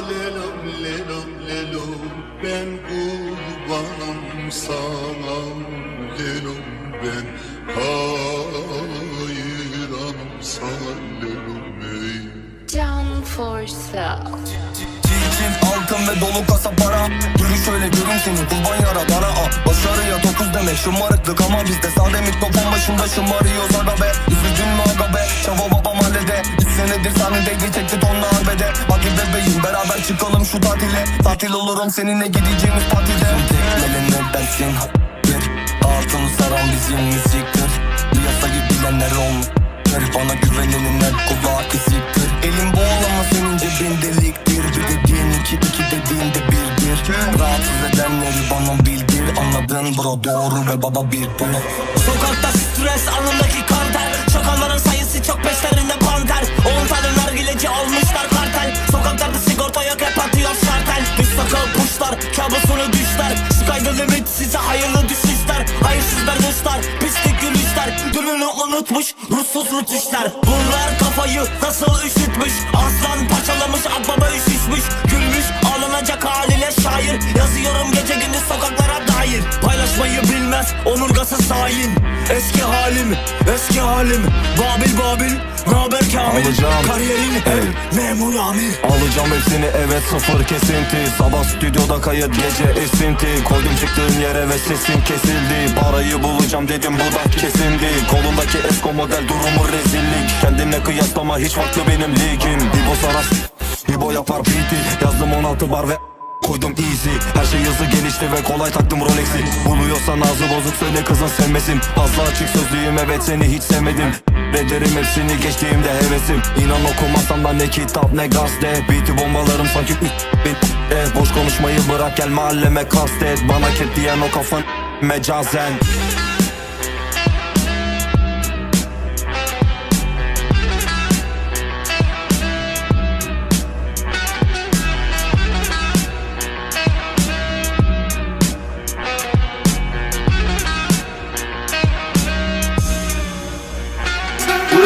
lelum lelum lelum Ben kurbanım sana. Lelum ben Hayranım sana. Lelum ey. Can Forsa. Çiğ altın ve dolu kasa para. Yürü şöyle görün seni kurban yara dara a Başarıya dokuz demek şımarıklık ama bizde Sade mikrofon başında şımarıyoruz aga be Üzüldün mü aga be Çava baba mahallede Üç senedir sahnedeydi çekti tonla arbede Hadi bebeğim beraber çıkalım şu tatile. Tatil olurum seninle gideceğimiz partide. Tekmeli ne dersin Gir Altın saran bizim müziktir. Piyasayı bilenler olmuş Bana güvenenin hep kulağı kesiktir Elim boğulama senin cebin deliktir. Bir dediğin iki iki dediğin de birdir. Rahatsız edenleri bana bildir. Anladın bro doğru ve baba bir bunu. Sokakta stres alnındaki unutmuş ruhsuz rütüşler. Bunlar kafayı nasıl üşütmüş? Aslan paçalamış akbaba üşüşmüş. Gülmüş ağlanacak haliyle şair. Yazıyorum gece gündüz sokaklara dair Bilmez onurgası sayin Eski halim eski halim. Babil Babil Naber Kamil. Alacağım. Kariyerin ev memur amir. Alacağım hepsini evet sıfır kesinti. Sabah stüdyoda kayıt gece esinti. Koydum çıktığın yere ve sesim kesildi. Parayı bulacağım dedim bu da kesindi Kolundaki esko model durumu rezillik. Kendine kıyaslama hiç farklı benim ligim. İbo saras İbo yapar beat'i Yazdım 16 bar ve Koydum easy. Her şey hızlı gelişti ve kolay taktım Rolex'i. Buluyorsan ağzı bozuk söyle kızın sevmesin. Fazla açık sözlüyüm evet seni hiç sevmedim. Rederim hepsini geçtiğimde hevesim. İnan okumazsam da ne kitap ne gazete. Beat'i bombalarım sanki üç eh, Boş konuşmayı bırak gel mahalleme kastet. Bana ket diyen o kafan mecazen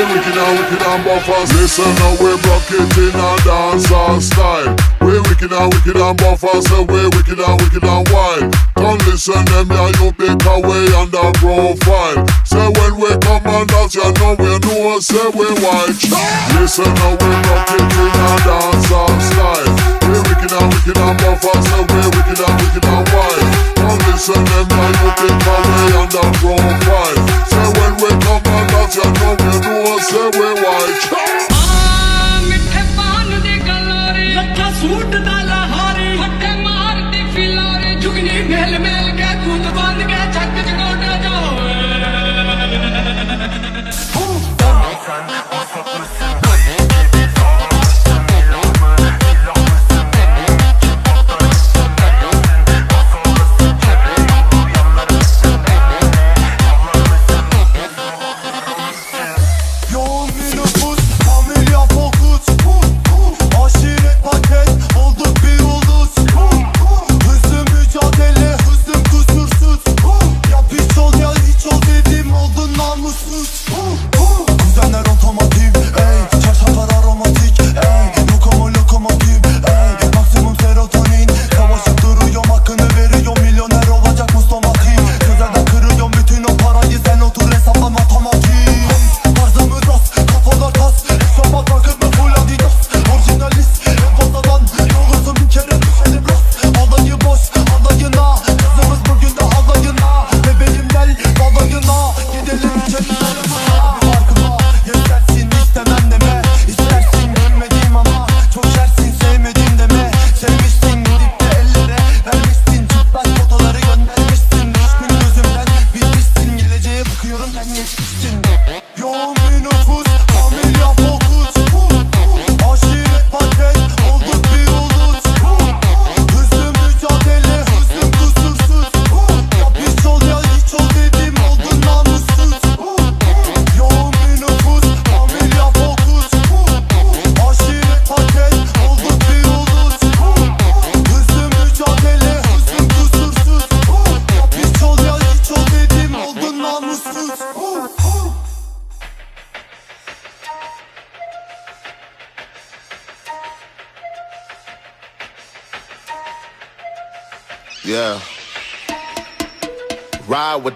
We wicked and wicked and buffers Listen now we rock it in a dancehall style. We wicked and wicked and buffers Say we wicked and wicked and wild. Come listen them ya you because we under profile. Say when we come on dance you know we know say we wild Listen now we rock it in a dancehall style. We wicked and wicked and buffers Say we wicked and wicked and wild. Come listen them ya you because we under profile. Say when we come on dance you know we we wild ਆ ਮਿੱਠੇ ਪਾਨ ਦੇ ਗਲੋਰੇ ਲੱਖਾ ਸੂਟ ਦਾ ਲਹਾਰੀ। ਫੱਟੇ ਮਾਰਦੀ ਫਿਲਾਰੇ। ਜੁਗਨੀ ਮੇਲ ਮੇਲ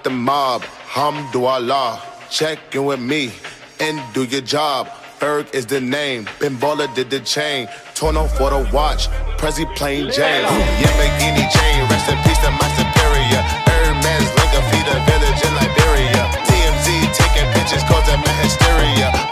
with the mob, hamdulillah. Check in with me and do your job. Ferg is the name, Ben Baller did the chain. Torno for the watch, Prezi plain Jane. Yamagini chain, rest in peace to my superior. Hermes link feed a village in Liberia. TMZ taking pictures causing my hysteria.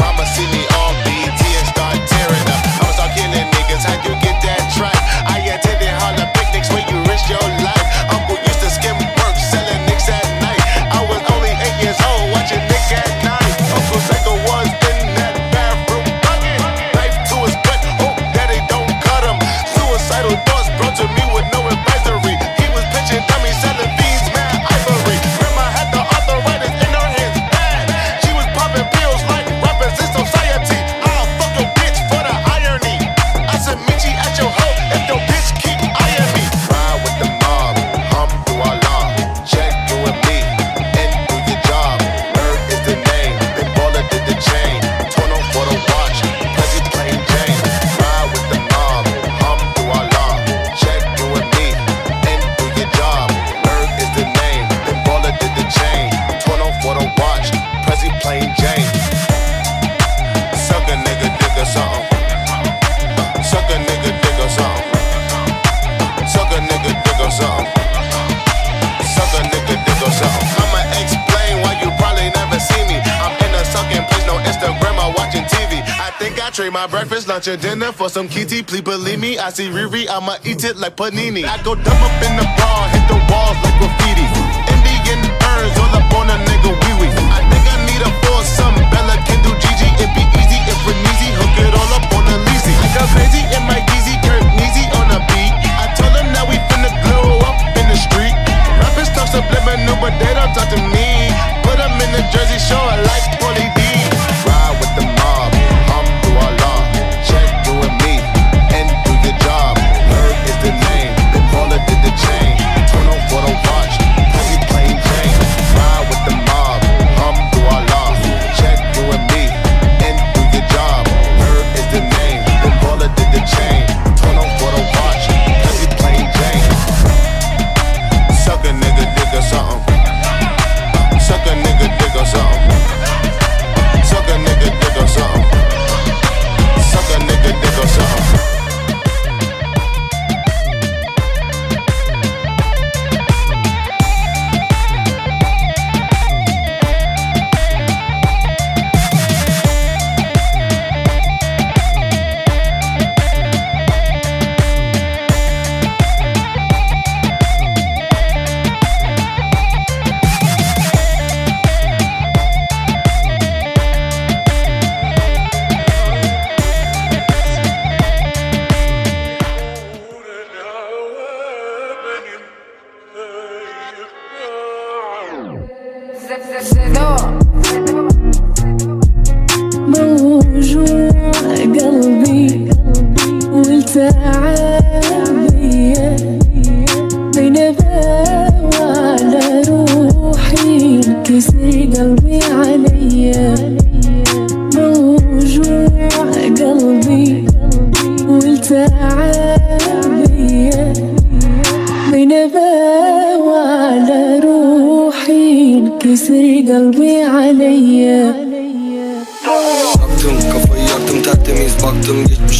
Trade my breakfast, lunch, and dinner for some kitty. Please believe me, I see Riri, I'ma eat it like panini. I go dumb up in the bra, hit the walls like graffiti. Indian burns all up on a nigga wee wee. I think I need a foursome. Bella can do Gigi, it be easy if we're easy. Hook it all up on a leasy. I go crazy in my Yeezy, Kurt Neezy on a beat. I told them now we finna glow up in the street. Rappers talk subliminal, but they don't talk to me. Put them in the Jersey Shore like Paulie D.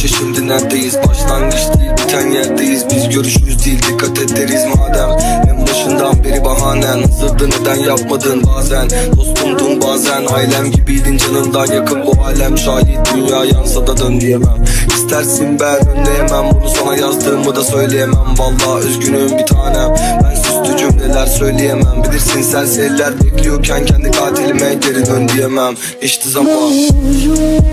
Yaşa şimdi neredeyiz? Başlangıç değil biten yerdeyiz. Biz görüşürüz değil dikkat ederiz madem. En başından beri bahanen Hazırdı neden yapmadın bazen? Dostumdun bazen. Ailem gibiydin canımdan yakın bu alem Şahit dünya yansa da dön diyemem. İstersin ben önleyemem. Bunu sana yazdığımı da söyleyemem. Valla üzgünüm bir tanem. Ben süslü cümleler söyleyemem. Bilirsin sen seller bekliyorken kendi katilime geri dön diyemem. İşte zaman. Mecbur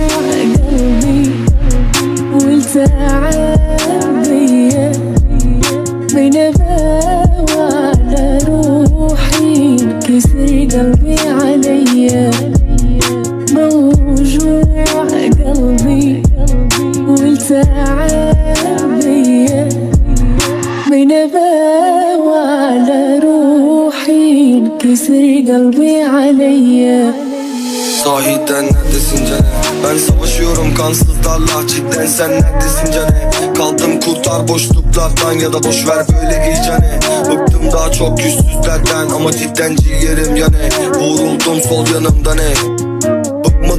ساعات بيا بنباوى على روحي كسر قلبي عليا موجوع قلبي والساعات بيا بنباوى على روحي كسر قلبي عليا Sahiden neredesin cane Ben savaşıyorum kansızlarla Cidden. Sen neredesin cane Kaldım kurtar boşluklardan Ya da boş ver böyle giy cane Bıktım daha çok yüzsüzlerden Ama cidden ciğerim yani Vuruldum sol yanımda ne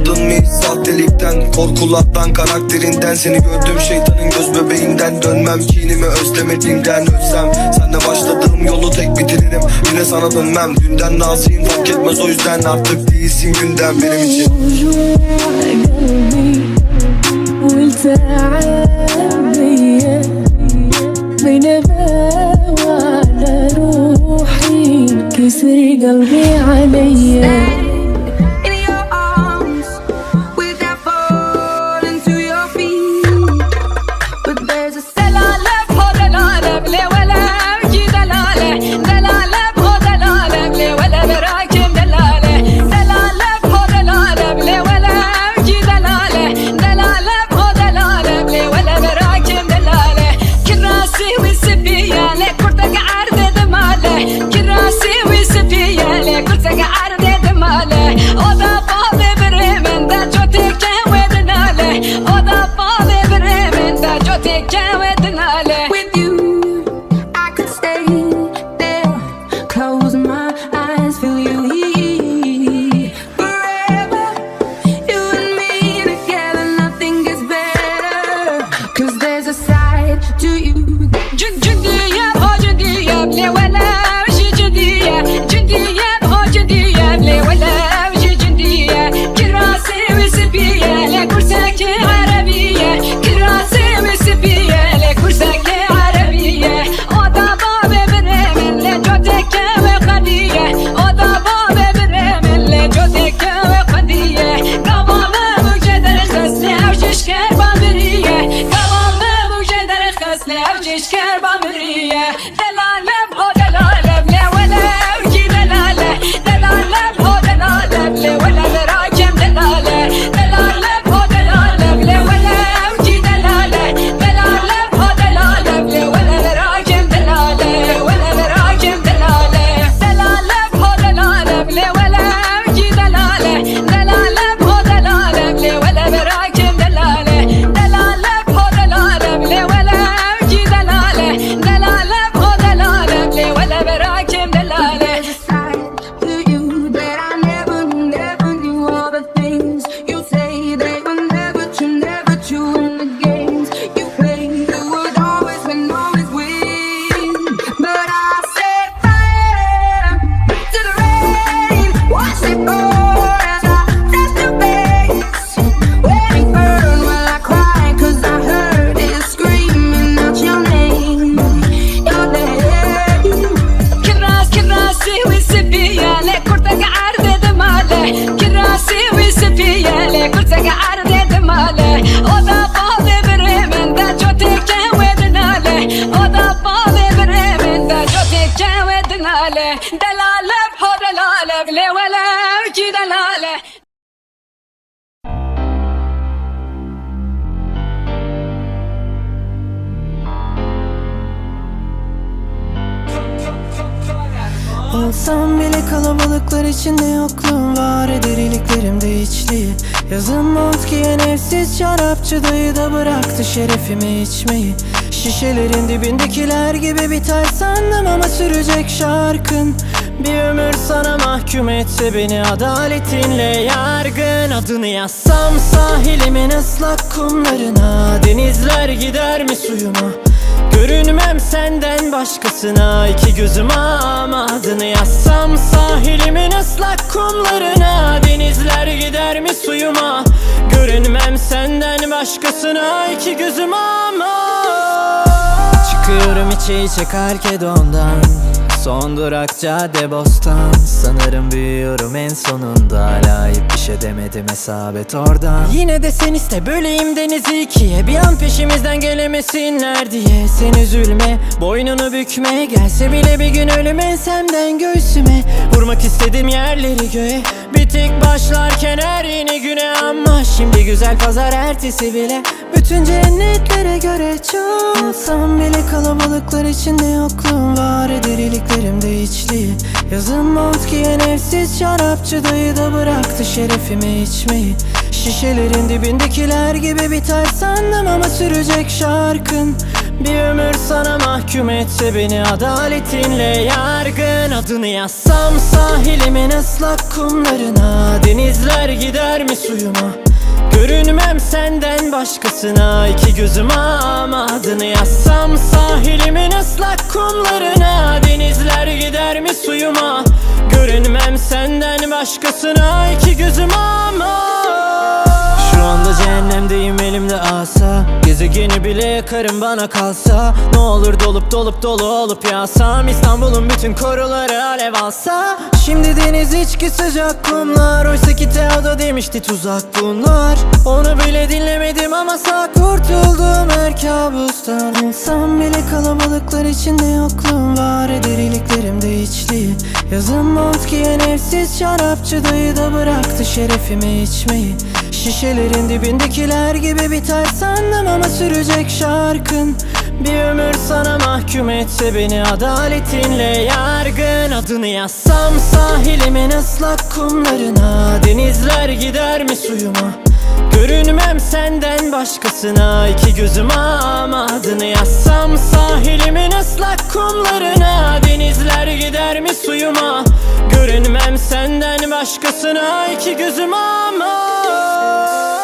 Bıkmadın mı hiç sahtelikten Korkulardan karakterinden Seni gördüğüm şeytanın göz bebeğinden Dönmem kinimi özlemediğimden Ölsem senle başladığım yolu tek bitiririm Yine sana dönmem Dünden naziyim fark etmez o yüzden Artık değilsin günden benim için وجوع قلبي وانت عابية بين وعلى روحي كسر قلبي عليا müdahale. Olsam bile kalabalıklar içinde yokluğum var. E, Derinliklerimde içliği Yazın mont giyen evsiz şarapçı dayı da bıraktı şerefimi içmeyi. Şişelerin dibindekiler gibi biter sandım ama sürecek şarkın. Bir ömür sana mahkum etse beni adaletinle yargın. Adını yazsam sahilimin ıslak kumlarına Denizler gider mi suyuma? Görünmem senden başkasına iki gözüm ama adını yazsam sahilimin ıslak kumlarına Denizler gider mi suyuma? Görünmem senden başkasına iki gözüm ama Çıkıyorum içe içe Kalkedon'dan. Son durak cadde bostan. Sanırım büyüyorum en sonunda. Hala bir şey demedim hesabet oradan. Yine de sen iste böleyim denizi ikiye. Bir an peşimizden gelemesinler diye. Sen üzülme boynunu bükme. Gelse bile bir gün ölüm ensemden göğsüme. Vurmak istedim yerleri göğe. Bir tek başlarken her yeni güne ama. Şimdi güzel pazar ertesi bile Bütün cennetlere göre çok Olsam bile kalabalıklar içinde yokluğum var. Eder iliklerimde içli. Yazın mont giyen evsiz şarapçı dayı da bıraktı şerefimi içmeyi. Şişelerin dibindekiler gibi biter sandım ama sürecek şarkın. Bir ömür sana mahkum etse beni adaletinle yargın. Adını yazsam sahilimin ıslak kumlarına Denizler gider mi suyuma Görünmem senden başkasına iki gözüm ama adını yazsam Sahilimin ıslak kumlarına Denizler gider mi suyuma? Görünmem senden başkasına iki gözüm ama şu anda cehennemdeyim elimde asa. Gezegeni bile yakarım bana kalsa. Ne olur dolup dolup dolu olup yağsam İstanbul'un bütün koruları alev alsa. Şimdi deniz içki sıcak kumlar. Oysa ki Teodo demişti tuzak bunlar. Onu bile dinlemedim ama sağ kurtuldum. Her kabustan Olsam bile kalabalıklar içinde yokluğum var. Eder iliklerimde içli. Yazın mont giyen evsiz şarapçı dayı da bıraktı şerefimi içmeyi Şişelerin dibindekiler gibi biter sandım ama sürecek şarkın. Bir ömür sana mahkum etse beni adaletinle yargın. Adını yazsam sahilimin ıslak kumlarına Denizler gider mi suyuma? Görünmem senden başkasına iki gözüm ama Adını yazsam sahilimin ıslak kumlarına Denizler gider mi suyuma? Görünmem senden başkasına iki gözüm ama oh.